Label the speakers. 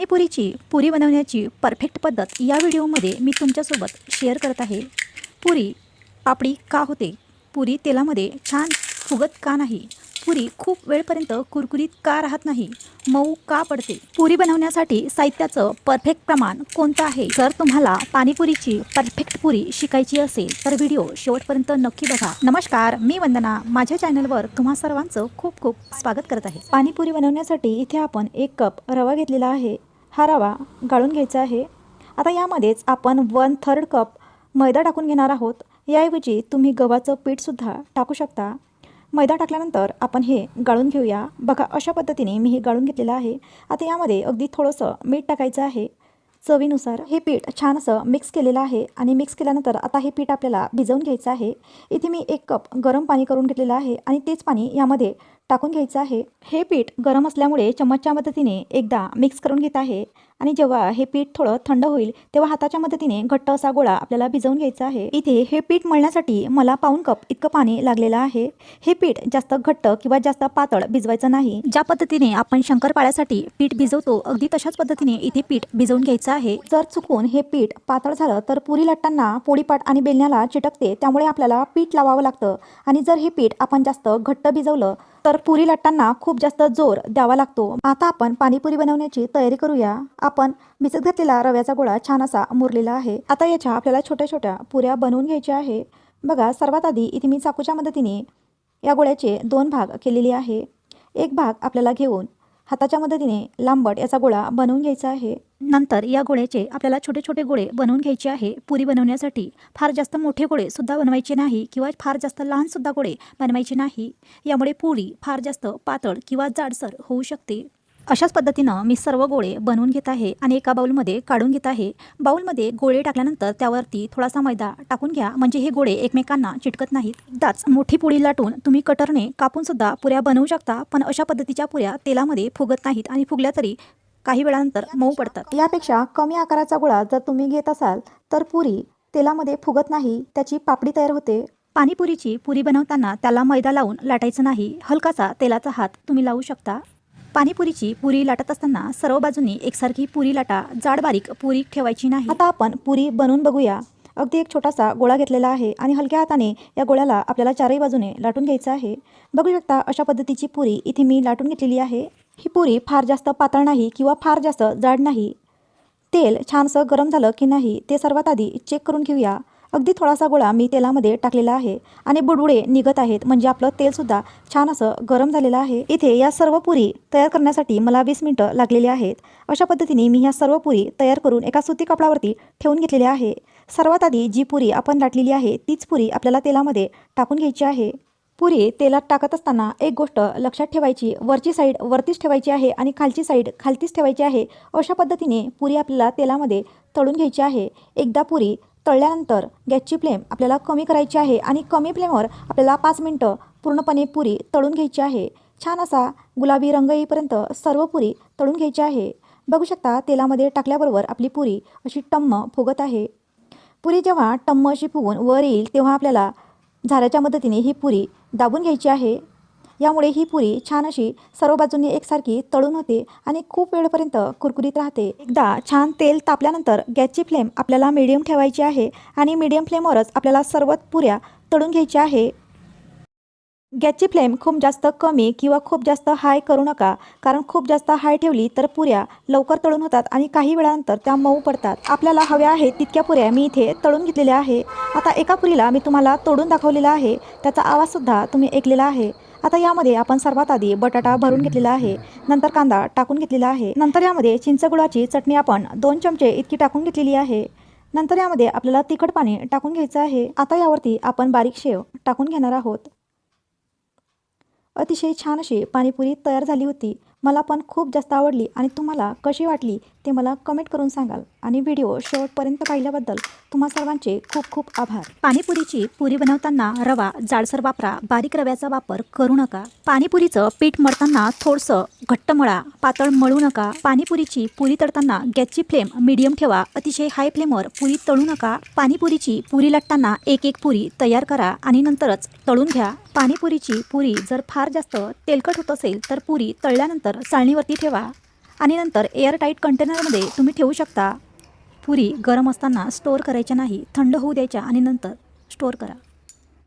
Speaker 1: पाणीपुरीची पुरी बनवण्याची परफेक्ट पद्धत या व्हिडिओमध्ये मी तुमच्यासोबत शेअर करत आहे. पुरी पापडी का होते? पुरी तेलामध्ये छान फुगत का नाही? पुरी खूप वेळपर्यंत कुरकुरीत का राहत नाही? मऊ का पडते? पुरी बनवण्यासाठी साहित्याचं परफेक्ट प्रमाण कोणतं आहे? जर तुम्हाला पाणीपुरीची परफेक्ट पुरी शिकायची असेल तर व्हिडिओ शेवटपर्यंत नक्की बघा. नमस्कार मी वंदना. माझ्या चॅनलवर तुम्हा सर्वांचं खूप खूप स्वागत करत आहे. पाणीपुरी बनवण्यासाठी इथे आपण एक कप रवा घेतलेला आहे. हा रवा गाळून घ्यायचा आहे. आता यामध्येच आपण वन थर्ड कप मैदा टाकून घेणार आहोत. याऐवजी तुम्ही गव्हाचं पीठसुद्धा टाकू शकता. मैदा टाकल्यानंतर आपण हे गाळून घेऊया. बघा अशा पद्धतीने मी हे गाळून घेतलेलं आहे. आता यामध्ये अगदी थोडंसं मीठ टाकायचं आहे. चवीनुसार हे पीठ छान असं मिक्स केलेलं आहे आणि मिक्स केल्यानंतर आता हे पीठ आपल्याला भिजवून घ्यायचं आहे. इथे मी एक कप गरम पाणी करून घेतलेलं आहे आणि तेच पाणी यामध्ये टाकून घ्यायचं आहे. हे पीठ गरम असल्यामुळे चम्मचच्या मदतीने एकदा मिक्स करून घेत आहे. आणि जेव्हा हे पीठ थोडं थंड होईल तेव्हा हाताच्या मदतीने घट्ट असा गोळा आपल्याला भिजवून घ्यायचा आहे. इथे हे पीठ मळण्यासाठी मला पाऊन कप इतकं पाणी लागलेलं आहे. हे पीठ जास्त घट्ट किंवा जास्त पातळ भिजवायचं नाही. ज्या पद्धतीने आपण शंकरपाळ्यासाठी पीठ भिजवतो अगदी तशाच पद्धतीने इथे पीठ भिजवून घ्यायचं आहे. जर चुकून हे पीठ पातळ झालं तर पुरी लाटताना पोळीपाट आणि बेलण्याला चिटकते. त्यामुळे आपल्याला पीठ लावावं लागतं. आणि जर हे पीठ आपण जास्त घट्ट भिजवलं तर पुरी लाटताना खूप जास्त जोर द्यावा लागतो. आता आपण पाणीपुरी बनवण्याची तयारी करूया. आपण भिजत घातलेला रव्याचा गोळा छान असा मुरलेला आहे. आता याच्या आपल्याला छोट्या छोट्या पुऱ्या बनवून घ्यायच्या आहे. बघा सर्वात आधी इथे मी चाकूच्या मदतीने या गोळ्याचे दोन भाग केलेले आहे. एक भाग आपल्याला घेऊन हाताच्या मदतीने लांबट याचा गोळा बनवून घ्यायचा आहे. नंतर या गोळ्याचे आपल्याला छोटे छोटे गोळे बनवून घ्यायचे आहे. पुरी बनवण्यासाठी फार जास्त मोठे गोळे सुद्धा बनवायचे नाही किंवा फार जास्त लहानसुद्धा गोळे बनवायचे नाही. यामुळे पुरी फार जास्त पातळ किंवा जाडसर होऊ शकते. अशाच पद्धतीनं मी सर्व गोळे बनवून घेत आहे आणि एका बाउलमध्ये काढून घेत आहे. बाउलमध्ये गोळे टाकल्यानंतर त्यावरती थोडासा मैदा टाकून घ्या. म्हणजे हे गोळे एकमेकांना चिटकत नाहीत. एकदाच मोठी पोळी लाटून तुम्ही कटरने कापून सुद्धा पुऱ्या बनवू शकता. पण अशा पद्धतीच्या पुऱ्या तेलामध्ये फुगत नाहीत आणि फुगल्या तरी काही वेळानंतर मऊ पडतात. यापेक्षा कमी आकाराचा गोळा जर तुम्ही घेत असाल तर पुरी तेलामध्ये फुगत नाही त्याची पापडी तयार होते. पाणीपुरीची पुरी बनवताना त्याला मैदा लावून लाटायचं नाही हलकासा तेलाचा हात तुम्ही लावू शकता. पाणीपुरीची पुरी लाटत असताना सर्व बाजूनी एकसारखी पुरी लाटा जाड बारीक पुरी ठेवायची नाही. आता आपण पुरी बनवून बघूया. अगदी एक छोटासा गोळा घेतलेला आहे आणि हलक्या हाताने या गोळ्याला आपल्याला चारही बाजूने लाटून घ्यायचं आहे. बघू शकता अशा पद्धतीची पुरी इथे मी लाटून घेतलेली आहे. ही पुरी फार जास्त पातळ नाही किंवा फार जास्त जाड नाही. तेल छानसं गरम झालं की नाही ते सर्वात आधी चेक करून घेऊया. अगदी थोडासा गोळा मी तेलामध्ये टाकलेला आहे आणि बुडबुडे निघत आहेत म्हणजे आपलं तेलसुद्धा छान असं गरम झालेलं आहे. इथे या सर्व पुरी तयार करण्यासाठी मला वीस मिनटं लागलेली आहेत. अशा पद्धतीने मी ह्या सर्व पुरी तयार करून एका सुती कपडावरती ठेवून घेतलेल्या आहे. सर्वात आधी जी पुरी आपण लाटलेली आहे तीच पुरी आपल्याला तेलामध्ये टाकून घ्यायची आहे. पुरी तेलात टाकत असताना एक गोष्ट लक्षात ठेवायची वरची साईड वरतीच ठेवायची आहे आणि खालची साईड खालतीच ठेवायची आहे अशा पद्धतीने पुरी आपल्याला तेलामध्ये तळून घ्यायची आहे. एकदा पुरी तळल्यानंतर गॅसची फ्लेम आपल्याला कमी करायची आहे आणि कमी फ्लेमवर आपल्याला पाच मिनटं पूर्णपणे पुरी तळून घ्यायची आहे. छान असा गुलाबी रंग येईपर्यंत सर्व पुरी तळून घ्यायची आहे. बघू शकता तेलामध्ये टाकल्याबरोबर आपली पुरी अशी टम्म फुगत आहे. पुरी जेव्हा टम्म अशी फुगून वर येईल तेव्हा आपल्याला झाऱ्याच्या मदतीने ही पुरी दाबून घ्यायची आहे. यामुळे ही पुरी छान अशी सर्व बाजूंनी एकसारखी तळून होते आणि खूप वेळपर्यंत कुरकुरीत राहते. एकदा छान तेल तापल्यानंतर गॅसची फ्लेम आपल्याला मीडियम ठेवायची आहे आणि मीडियम फ्लेमवरच आपल्याला सर्व पुऱ्या तळून घ्यायच्या आहे. गॅसची फ्लेम खूप जास्त कमी किंवा खूप जास्त हाय करू नका. कारण खूप जास्त हाय ठेवली तर पुऱ्या लवकर तळून होतात आणि काही वेळानंतर त्या मऊ पडतात. आपल्याला हव्या आहेत तितक्या पुऱ्या मी इथे तळून घेतलेल्या आहे. आता एका पुरीला मी तुम्हाला तोडून दाखवलेला आहे. त्याचा आवाजसुद्धा तुम्ही ऐकलेला आहे. आता यामध्ये आपण सर्वात आधी बटाटा भरून घेतलेला आहे. नंतर कांदा टाकून घेतलेला आहे. नंतर यामध्ये चिंचगुळाची चटणी आपण दोन चमचे इतकी टाकून घेतलेली आहे. नंतर यामध्ये आपल्याला तिखट पाणी टाकून घ्यायचं आहे. आता यावरती आपण बारीक शेव टाकून घेणार आहोत. अतिशय छान अशी पाणीपुरी तयार झाली होती. मला पण खूप जास्त आवडली आणि तुम्हाला कशी वाटली ते मला कमेंट करून सांगाल. आणि व्हिडिओ शेवटपर्यंत पाहिल्याबद्दल तुम्हा सर्वांचे खूप खूप आभार. पाणीपुरीची पुरी बनवताना रवा जाडसर वापरा. बारीक रव्याचा वापर करू नका. पाणीपुरीचं पीठ मळताना थोडंसं घट्ट मळा. पातळ मळू नका. पाणीपुरीची पुरी तळताना गॅसची फ्लेम मीडियम ठेवा. अतिशय हाय फ्लेमवर पुरी तळू नका. पाणीपुरीची पुरी लाटताना एक एक पुरी तयार करा आणि नंतरच तळून घ्या. पाणीपुरीची पुरी जर फार जास्त तेलकट होत असेल तर पुरी तळल्यानंतर चाळणीवरती ठेवा. आणि नंतर एअरटाईट कंटेनरमध्ये तुम्ही ठेवू शकता. पुरी गरम असताना स्टोअर करायच्या नाही थंड होऊ द्यायच्या आणि नंतर स्टोअर करा.